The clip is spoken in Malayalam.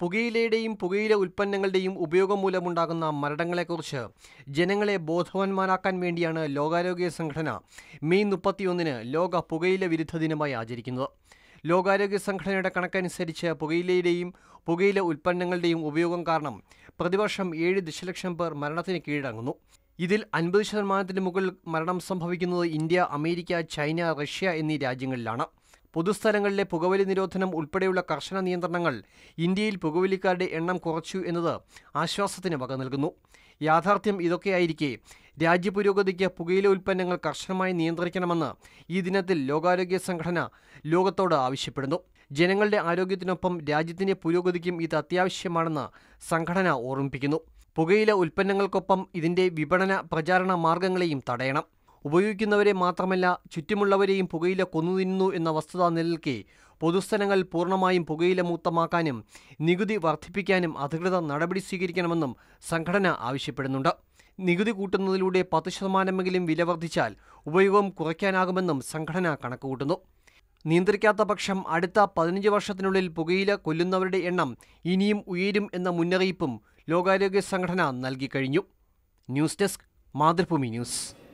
പുകയിലയുടെയും പുകയില ഉൽപ്പന്നങ്ങളുടെയും ഉപയോഗം മൂലമുണ്ടാകുന്ന മരണങ്ങളെക്കുറിച്ച് ജനങ്ങളെ ബോധവാന്മാരാക്കാൻ വേണ്ടിയാണ് ലോകാരോഗ്യ സംഘടന മെയ് മുപ്പത്തിയൊന്നിന് ലോക പുകയില വിരുദ്ധ ദിനമായി ആചരിക്കുന്നത്. ലോകാരോഗ്യ സംഘടനയുടെ കണക്കനുസരിച്ച് പുകയിലയുടെയും പുകയില ഉൽപ്പന്നങ്ങളുടെയും ഉപയോഗം കാരണം പ്രതിവർഷം ഏഴ് ദശലക്ഷം പേർ മരണത്തിന് കീഴടങ്ങുന്നു. ഇതിൽ അൻപത് ശതമാനത്തിന് മുകളിൽ മരണം സംഭവിക്കുന്നത് ഇന്ത്യ അമേരിക്ക ചൈന റഷ്യ എന്നീ രാജ്യങ്ങളിലാണ്. പൊതുസ്ഥലങ്ങളിലെ പുകവലി നിരോധനം ഉൾപ്പെടെയുള്ള കർശന നിയന്ത്രണങ്ങൾ ഇന്ത്യയിൽ പുകവലിക്കാരുടെ എണ്ണം കുറച്ചു എന്നത് ആശ്വാസത്തിന് വക നൽകുന്നു. യാഥാർത്ഥ്യം ഇതൊക്കെയായിരിക്കെ രാജ്യപുരോഗതിക്ക് പുകയില ഉൽപ്പന്നങ്ങൾ കർശനമായി നിയന്ത്രിക്കണമെന്ന് ഈ ദിനത്തിൽ ലോകാരോഗ്യ സംഘടന ലോകത്തോട് ആവശ്യപ്പെടുന്നു. ജനങ്ങളുടെ ആരോഗ്യത്തിനൊപ്പം രാജ്യത്തിന്റെ പുരോഗതിക്കും ഇത് അത്യാവശ്യമാണെന്ന് സംഘടന ഓർമ്മിപ്പിക്കുന്നു. പുകയില ഉൽപ്പന്നങ്ങൾക്കൊപ്പം ഇതിന്റെ വിപണന പ്രചാരണ മാർഗങ്ങളെയും തടയണം. ഉപയോഗിക്കുന്നവരെ മാത്രമല്ല ചുറ്റുമുള്ളവരെയും പുകയില കൊന്നു കൊന്നുതിന്നുന്നു എന്ന വസ്തുത നിലനിൽക്കെ പൊതുസ്ഥലങ്ങൾ പൂർണമായും പുകയില മൂത്തമാക്കാനും നികുതി വർദ്ധിപ്പിക്കാനും അധികൃതർ നടപടി സ്വീകരിക്കണമെന്നും സംഘടന ആവശ്യപ്പെടുന്നുണ്ട്. നികുതി കൂട്ടുന്നതിലൂടെ പത്ത് ശതമാനമെങ്കിലും വില വർദ്ധിച്ചാൽ ഉപയോഗം കുറയ്ക്കാനാകുമെന്നും സംഘടന കണക്കുകൂട്ടുന്നു. നിയന്ത്രിക്കാത്ത പക്ഷം അടുത്ത പതിനഞ്ച് വർഷത്തിനുള്ളിൽ പുകയില കൊല്ലുന്നവരുടെ എണ്ണം ഇനിയും ഉയരും എന്ന മുന്നറിയിപ്പും ലോകാരോഗ്യ സംഘടന നൽകിക്കഴിഞ്ഞു ന്യൂസ് ഡെസ്ക് മാതൃഭൂമി ന്യൂസ്.